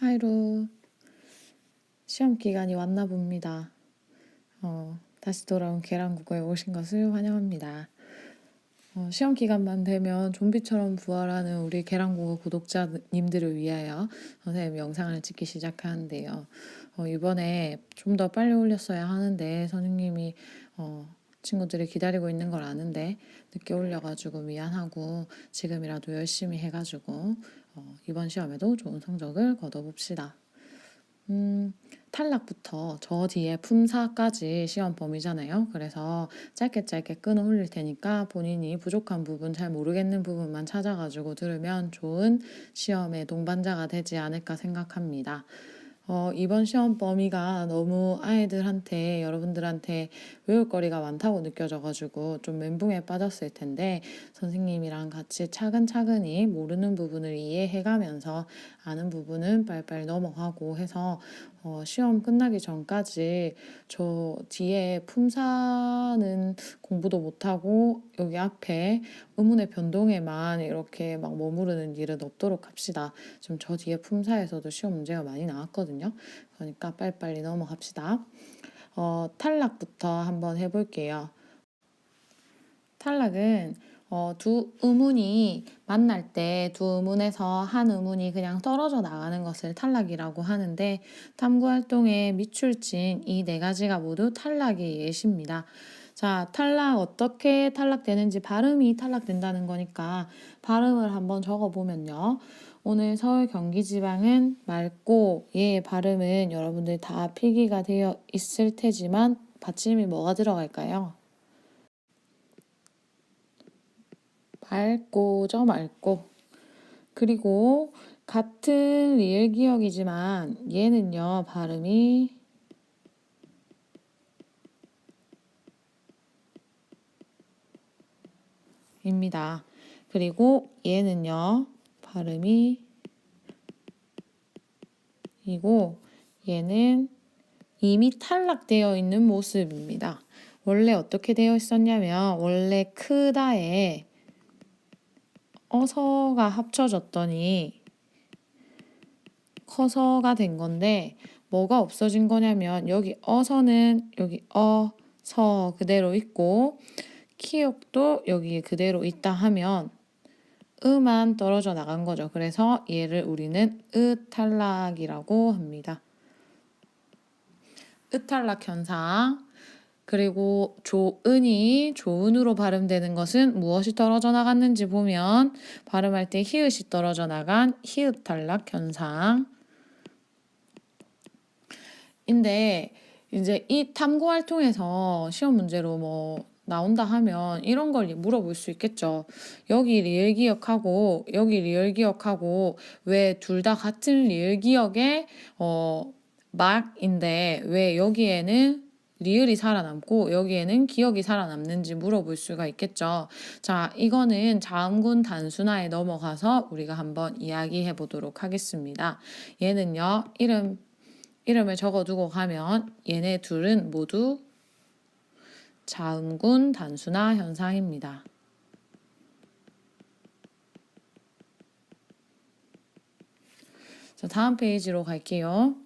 하이로 시험 기간이 왔나 봅니다. 어, 다시 돌아온 계란국어에 오신 것을 환영합니다. 어, 시험 기간만 되면 좀비처럼 부활하는 우리 계란국어 구독자님들을 위하여 선생님 영상을 찍기 시작하는데요. 어, 이번에 좀 더 빨리 올렸어야 하는데 선생님이 어, 친구들이 기다리고 있는 걸 아는데 늦게 올려가지고 미안하고 지금이라도 열심히 해가지고 어, 이번 시험에도 좋은 성적을 거둬봅시다. 음, 탈락부터 저 뒤에 품사까지 시험 범위잖아요. 그래서 짧게 짧게 끊어 올릴 테니까 본인이 부족한 부분, 잘 모르겠는 부분만 찾아가지고 들으면 좋은 시험의 동반자가 되지 않을까 생각합니다. 어, 이번 시험 범위가 너무 아이들한테, 여러분들한테 외울 거리가 많다고 느껴져가지고 좀 멘붕에 빠졌을 텐데, 선생님이랑 같이 차근차근히 모르는 부분을 이해해가면서 아는 부분은 빨리빨리 넘어가고 해서 어, 시험 끝나기 전까지 저 뒤에 품사는 공부도 못하고 여기 앞에 의문의 변동에만 이렇게 막 머무르는 일은 없도록 합시다. 지금 저 뒤에 품사에서도 시험 문제가 많이 나왔거든요. 그러니까 빨리빨리 넘어갑시다. 어, 탈락부터 한번 해볼게요. 탈락은 어, 두 의문이 만날 때 두 의문에서 한 의문이 그냥 떨어져 나가는 것을 탈락이라고 하는데 탐구 활동의 미출진 이 네 가지가 모두 탈락의 예시입니다. 자, 탈락 어떻게 탈락되는지 발음이 탈락된다는 거니까 발음을 한번 적어 보면요. 오늘 서울 경기 지방은 맑고 얘의 발음은 여러분들 다 필기가 되어 있을 테지만 받침이 뭐가 들어갈까요? 맑고죠, 맑고. 그리고 같은 리을 기억이지만 얘는요, 발음이 입니다. 그리고 얘는요, 발음이 이고 얘는 이미 탈락되어 있는 모습입니다. 원래 어떻게 되어 있었냐면 원래 크다에 어서가 합쳐졌더니 커서가 된 건데 뭐가 없어진 거냐면 여기 어서는 여기 어 서 그대로 있고 키역도 여기 그대로 있다 하면 으만 떨어져 나간 거죠. 그래서 얘를 우리는 으탈락이라고 합니다. 으탈락 현상. 그리고 조은이 조은으로 발음되는 것은 무엇이 떨어져 나갔는지 보면 발음할 때 히읗이 떨어져 나간 히읗 탈락 현상. 인데 이제 이 탐구 활동에서 시험 문제로 뭐 나온다 하면 이런 걸 물어볼 수 있겠죠. 여기 리을 기억하고 여기 리을 기억하고 왜 둘 다 같은 리을 기억에 어 막인데 왜 여기에는 리을이 살아남고 여기에는 기억이 살아남는지 물어볼 수가 있겠죠. 자, 이거는 자음군 단순화에 넘어가서 우리가 한번 이야기해 보도록 하겠습니다. 얘는요, 이름, 이름을 적어두고 가면 얘네 둘은 모두 자음군 단순화 현상입니다. 자, 다음 페이지로 갈게요.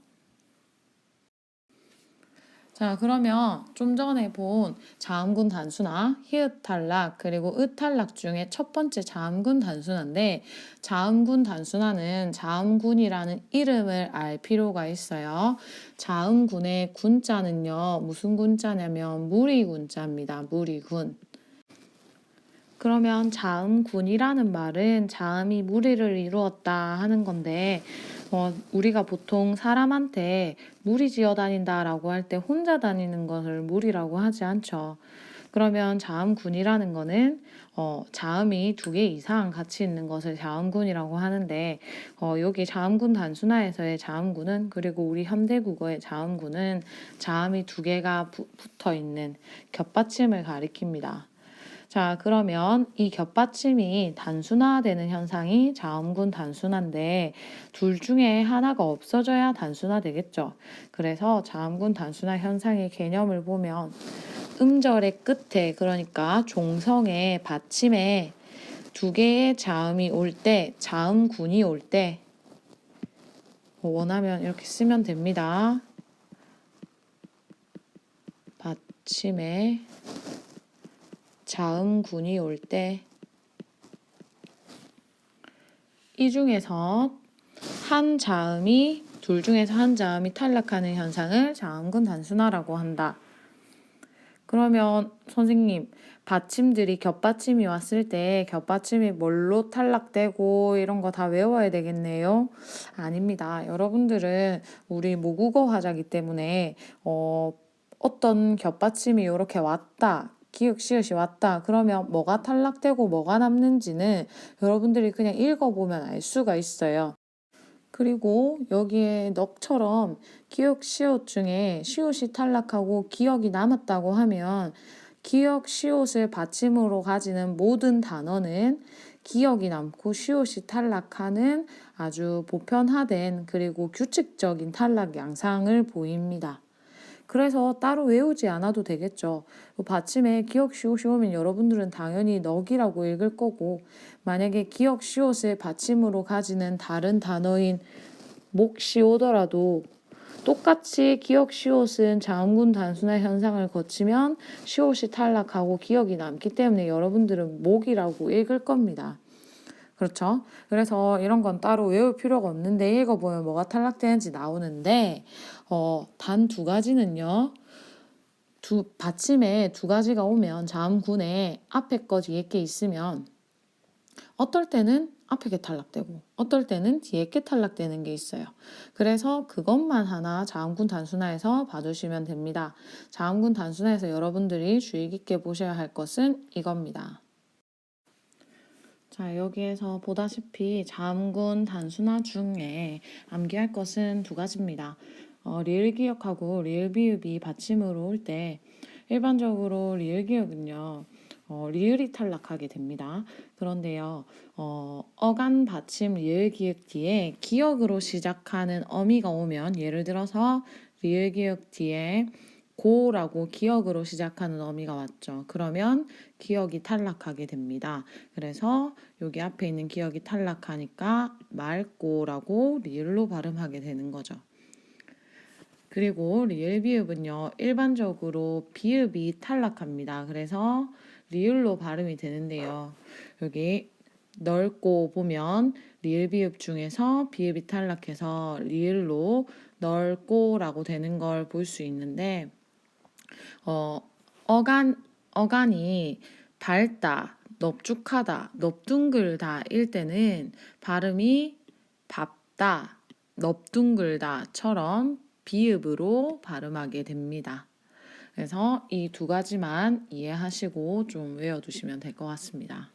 자, 그러면 좀 전에 본 자음군 단순화, 히읗 탈락, 그리고 으 탈락 중에 첫 번째 자음군 단순화인데, 자음군 단순화는 자음군이라는 이름을 알 필요가 있어요. 자음군의 군자는요, 무슨 군자냐면 무리 군자입니다. 무리 군. 그러면 자음군이라는 말은 자음이 무리를 이루었다 하는 건데, 어, 우리가 보통 사람한테 무리 지어 다닌다 라고 할 때 혼자 다니는 것을 무리라고 하지 않죠. 그러면 자음군이라는 거는 어, 자음이 두 개 이상 같이 있는 것을 자음군이라고 하는데 어, 여기 자음군 단순화에서의 자음군은 그리고 우리 현대 국어의 자음군은 자음이 두 개가 부, 붙어 있는 겹받침을 가리킵니다. 자, 그러면 이 겹받침이 단순화되는 현상이 자음군 단순화인데 둘 중에 하나가 없어져야 단순화되겠죠. 그래서 자음군 단순화 현상의 개념을 보면 음절의 끝에 그러니까 종성의 받침에 두 개의 자음이 올 때, 자음군이 올 때 원하면 이렇게 쓰면 됩니다. 받침에 자음군이 올 때 이 중에서 한 자음이 둘 중에서 한 자음이 탈락하는 현상을 자음군 단순화라고 한다. 그러면 선생님 받침들이 겹받침이 왔을 때 겹받침이 뭘로 탈락되고 이런 거 다 외워야 되겠네요. 아닙니다. 여러분들은 우리 모국어 화자기 때문에 어, 어떤 겹받침이 이렇게 왔다. 기역 시옷이 왔다. 그러면 뭐가 탈락되고 뭐가 남는지는 여러분들이 그냥 읽어보면 알 수가 있어요. 그리고 여기에 넉처럼 기역 시옷 중에 시옷이 탈락하고 기역이 남았다고 하면 기역 시옷을 받침으로 가지는 모든 단어는 기역이 남고 시옷이 탈락하는 아주 보편화된 그리고 규칙적인 탈락 양상을 보입니다. 그래서 따로 외우지 않아도 되겠죠. 받침에 기억 시옷이 오면 여러분들은 당연히 넉이라고 읽을 거고 만약에 기억 시옷을 받침으로 가지는 다른 단어인 목시 오더라도 똑같이 기억 시옷은 자음군 단순화 현상을 거치면 시옷이 탈락하고 기억이 남기 때문에 여러분들은 목이라고 읽을 겁니다. 그렇죠? 그래서 이런 건 따로 외울 필요가 없는데 읽어보면 뭐가 탈락되는지 나오는데 어, 단 두 가지는요. 두 받침에 두 가지가 오면 자음군에 앞에 거 뒤에 게 있으면 어떨 때는 앞에 게 탈락되고 어떨 때는 뒤에 게 탈락되는 게 있어요. 그래서 그것만 하나 자음군 단순화해서 봐주시면 됩니다. 자음군 단순화해서 여러분들이 주의 깊게 보셔야 할 것은 이겁니다. 자, 여기에서 보다시피 자음군 단순화 중에 암기할 것은 두 가지입니다. 어, 리을 기억하고 리을 비읍이 받침으로 올 때 일반적으로 리을 기억은요. 어, 리을이 탈락하게 됩니다. 그런데요, 어, 어간 받침 리을 기억 뒤에 기억으로 시작하는 어미가 오면 예를 들어서 리을 기억 뒤에 고라고 기억으로 시작하는 어미가 왔죠. 그러면 기억이 탈락하게 됩니다. 그래서 여기 앞에 있는 기억이 탈락하니까 맑고라고 리을로 발음하게 되는 거죠. 그리고 리을 비읍은요, 일반적으로 비읍이 탈락합니다. 그래서 리을로 발음이 되는데요. 여기 넓고 보면 리을 비읍 중에서 비읍이 탈락해서 리을로 넓고라고 되는 걸 볼 수 있는데 어, 어간 어간이 밝다, 넙죽하다, 넙둥글다일 때는 발음이 밥다, 넙둥글다처럼 비읍으로 발음하게 됩니다. 그래서 이 두 가지만 이해하시고 좀 외워두시면 될 것 같습니다.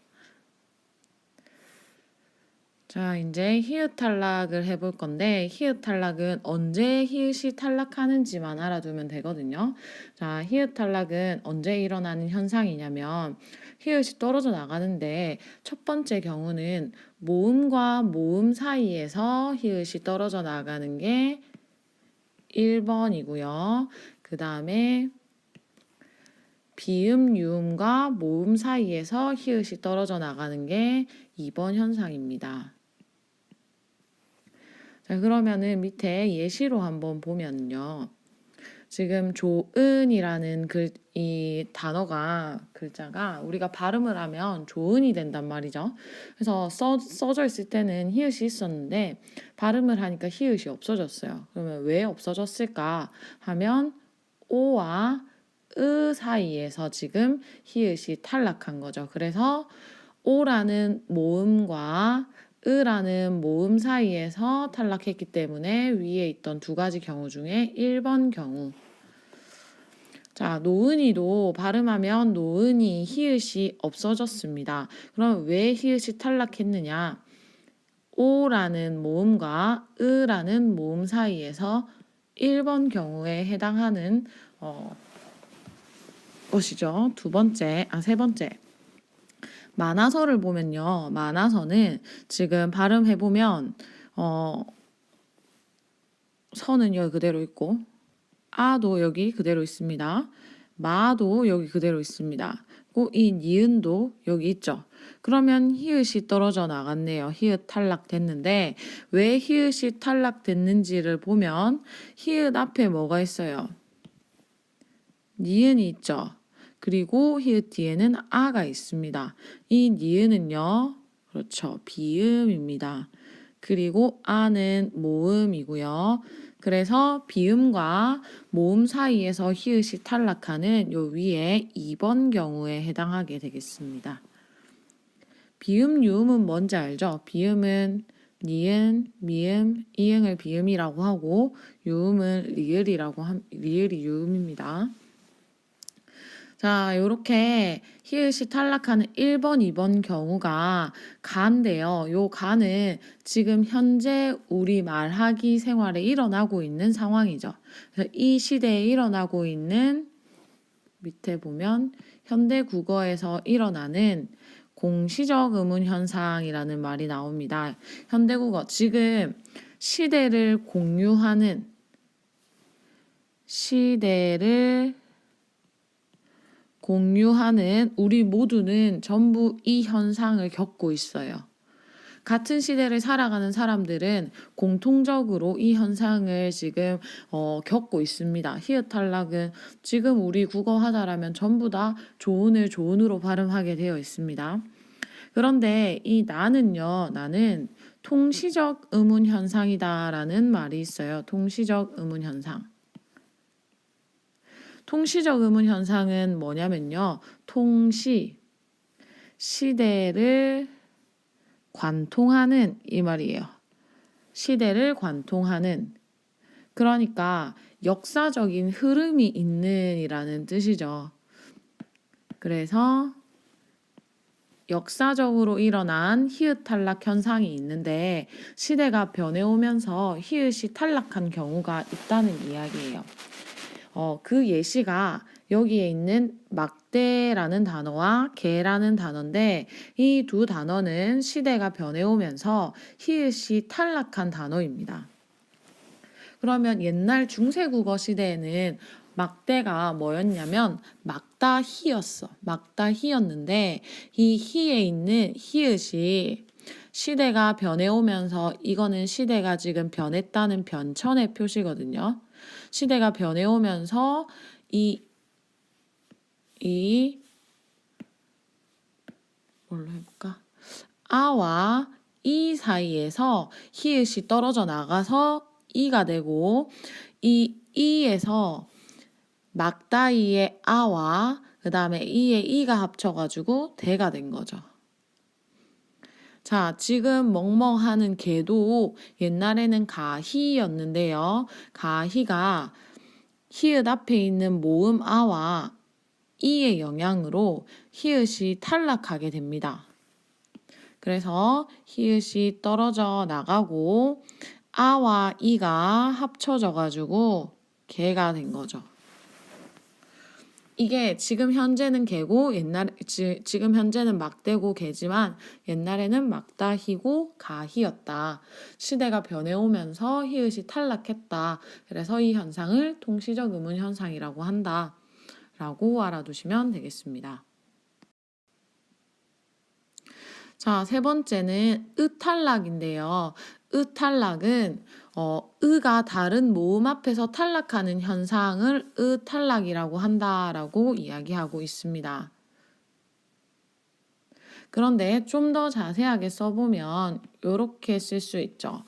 자, 이제 히읗 탈락을 해볼 건데, 히읗 탈락은 언제 히읗이 탈락하는지만 알아두면 되거든요. 자, 히읗 탈락은 언제 일어나는 현상이냐면, 히읗이 떨어져 나가는데, 첫 번째 경우는 모음과 모음 사이에서 히읗이 떨어져 나가는 게 1번이고요. 그 다음에 비음, 유음과 모음 사이에서 히읗이 떨어져 나가는 게 2번 현상입니다. 자, 그러면은 밑에 예시로 한번 보면요. 지금 조은이라는 글, 이 단어가, 글자가 우리가 발음을 하면 조은이 된단 말이죠. 그래서 써, 써져 있을 때는 히읗이 있었는데 발음을 하니까 히읗이 없어졌어요. 그러면 왜 없어졌을까 하면 오와 으 사이에서 지금 히읗이 탈락한 거죠. 그래서 오라는 모음과 으라는 모음 사이에서 탈락했기 때문에 위에 있던 두 가지 경우 중에 1번 경우. 자, 노은이도 발음하면 노은이 히읗이 없어졌습니다. 그럼 왜 히읗이 탈락했느냐? 오라는 모음과 으라는 모음 사이에서 1번 경우에 해당하는 어, 것이죠. 두 번째, 아, 세 번째. 만화서를 보면요. 만화서는 지금 발음해 보면, 어, 서는 여기 그대로 있고, 아도 여기 그대로 있습니다. 마도 여기 그대로 있습니다. 이 니은도 여기 있죠. 그러면 히읗이 떨어져 나갔네요. 히읗 탈락됐는데 왜 히읗이 탈락됐는지를 보면 히읗 앞에 뭐가 있어요? 니은이 있죠. 그리고 히읗 뒤에는 아가 있습니다. 이 니은은요. 그렇죠. 비음입니다. 그리고 아는 모음이고요. 그래서 비음과 모음 사이에서 히읗이 탈락하는 요 위에 2번 경우에 해당하게 되겠습니다. 비음 유음은 뭔지 알죠? 비음은 니은, 미음, 이응을 비음이라고 하고 유음은 리을이라고 함, 리을이 유음입니다. 자, 요렇게 히읗이 탈락하는 1번, 2번 경우가 가인데요. 요 가는 지금 현재 우리 말하기 생활에 일어나고 있는 상황이죠. 이 시대에 일어나고 있는 밑에 보면 현대 국어에서 일어나는 공시적 의문 현상이라는 말이 나옵니다. 현대 국어 지금 시대를 공유하는 시대를 공유하는 우리 모두는 전부 이 현상을 겪고 있어요. 같은 시대를 살아가는 사람들은 공통적으로 이 현상을 지금 어, 겪고 있습니다. 히읗 탈락은 지금 우리 국어 하다라면 전부 다 조은을 조은으로 발음하게 되어 있습니다. 그런데 이 나는요, 나는 통시적 의문 현상이다라는 말이 있어요. 통시적 의문 현상. 통시적 의문 현상은 뭐냐면요. 통시, 시대를 관통하는 이 말이에요. 시대를 관통하는. 그러니까 역사적인 흐름이 있는이라는 뜻이죠. 그래서 역사적으로 일어난 히읗 탈락 현상이 있는데 시대가 변해오면서 히읗이 탈락한 경우가 있다는 이야기예요. 어, 그 예시가 여기에 있는 막대라는 단어와 개라는 단어인데 이 두 단어는 시대가 변해오면서 히읗이 탈락한 단어입니다. 그러면 옛날 중세 국어 시대에는 막대가 뭐였냐면 막다 히였어. 막다 히였는데 이 히에 있는 히읗이 시대가 변해오면서 이거는 시대가 지금 변했다는 변천의 표시거든요. 시대가 변해오면서 이, 이, 뭘로 해볼까? 아와 이 사이에서 히읗이 떨어져 나가서 이가 되고 이 이에서 막다이의 아와 그 다음에 이의 이가 합쳐가지고 대가 된 거죠. 자, 지금 멍멍하는 개도 옛날에는 가희였는데요. 가희가 히읗 앞에 있는 모음 아와 이의 영향으로 히읗이 탈락하게 됩니다. 그래서 히읗이 떨어져 나가고 아와 이가 합쳐져 가지고 개가 된 거죠. 이게 지금 현재는 개고 옛날 지, 지금 현재는 막대고 개지만 옛날에는 막다히고 가히였다. 시대가 변해오면서 히읗이 탈락했다. 그래서 이 현상을 통시적 의문 현상이라고 한다. 라고 알아두시면 되겠습니다. 자, 세 번째는 으탈락인데요. 으탈락은 어, 으가 다른 모음 앞에서 탈락하는 현상을 으탈락이라고 한다라고 이야기하고 있습니다. 그런데 좀 더 자세하게 써보면 이렇게 쓸 수 있죠.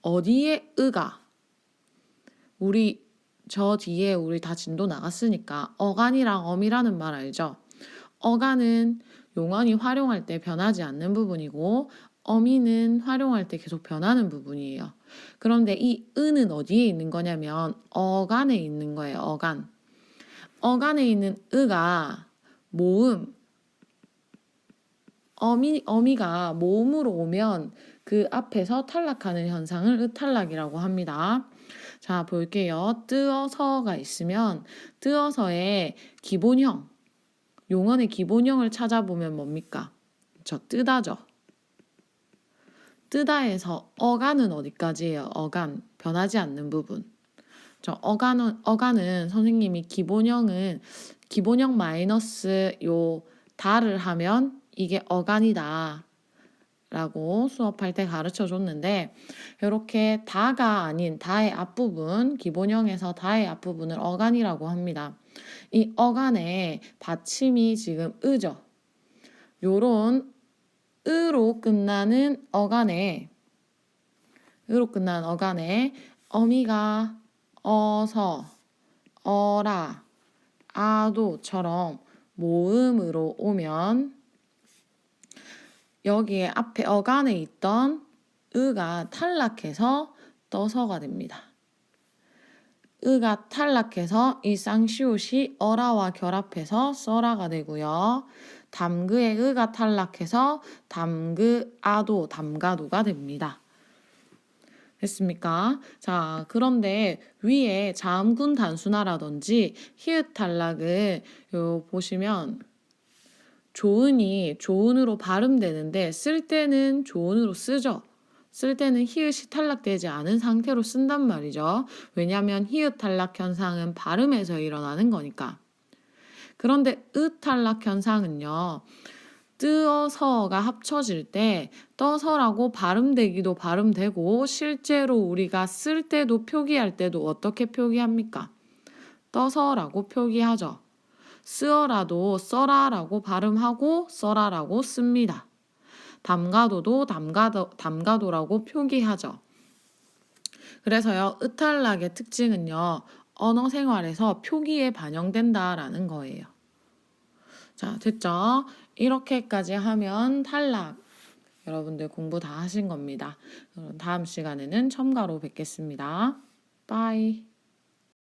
어디에 으가 우리 저 뒤에 우리 다 진도 나갔으니까 어간이랑 엄이라는 말 알죠? 어간은 용언이 활용할 때 변하지 않는 부분이고 어미는 활용할 때 계속 변하는 부분이에요. 그런데 이 은은 어디에 있는 거냐면 어간에 있는 거예요. 어간. 어간에 있는 으가 모음 어미 어미가 모음으로 오면 그 앞에서 탈락하는 현상을 으탈락이라고 합니다. 자, 볼게요. 뜨어서가 있으면 뜨어서의 기본형 용언의 기본형을 찾아보면 뭡니까? 저 뜨다죠. 뜨다에서 어간은 어디까지예요? 어간 변하지 않는 부분. 저 어간은 어간은 선생님이 기본형은 기본형 마이너스 요 다를 하면 이게 어간이다. 라고 수업할 때 가르쳐 줬는데 이렇게 다가 아닌 다의 앞부분 기본형에서 다의 앞부분을 어간이라고 합니다. 이 어간의 받침이 지금 으죠. 요런 으로 끝나는 어간에 으로 끝나는 어간에 어미가 어서 어라 아도처럼 모음으로 오면 여기에 앞에 어간에 있던 으가 탈락해서 떠서가 됩니다. 으가 탈락해서 이 쌍시옷이 어라와 결합해서 써라가 되고요. 담그의 으가 탈락해서 담그 아도 담가도가 됩니다. 됐습니까? 자, 그런데 위에 자음군 단순화라든지 히읗 탈락을 요 보시면 조은이 조은으로 발음되는데 쓸 때는 조은으로 쓰죠. 쓸 때는 히읗이 탈락되지 않은 상태로 쓴단 말이죠. 왜냐하면 히읗 탈락 현상은 발음에서 일어나는 거니까. 그런데 으 탈락 현상은요. 뜨어서가 합쳐질 때 떠서라고 발음되기도 발음되고 실제로 우리가 쓸 때도 표기할 때도 어떻게 표기합니까? 떠서라고 표기하죠. 쓰어라도 써라라고 발음하고 써라라고 씁니다. 담가도도 담가도, 담가도라고 표기하죠. 그래서요, 으탈락의 특징은요, 언어 생활에서 표기에 반영된다라는 거예요. 자, 됐죠? 이렇게까지 하면 탈락. 여러분들 공부 다 하신 겁니다. 다음 시간에는 첨가로 뵙겠습니다. 빠이.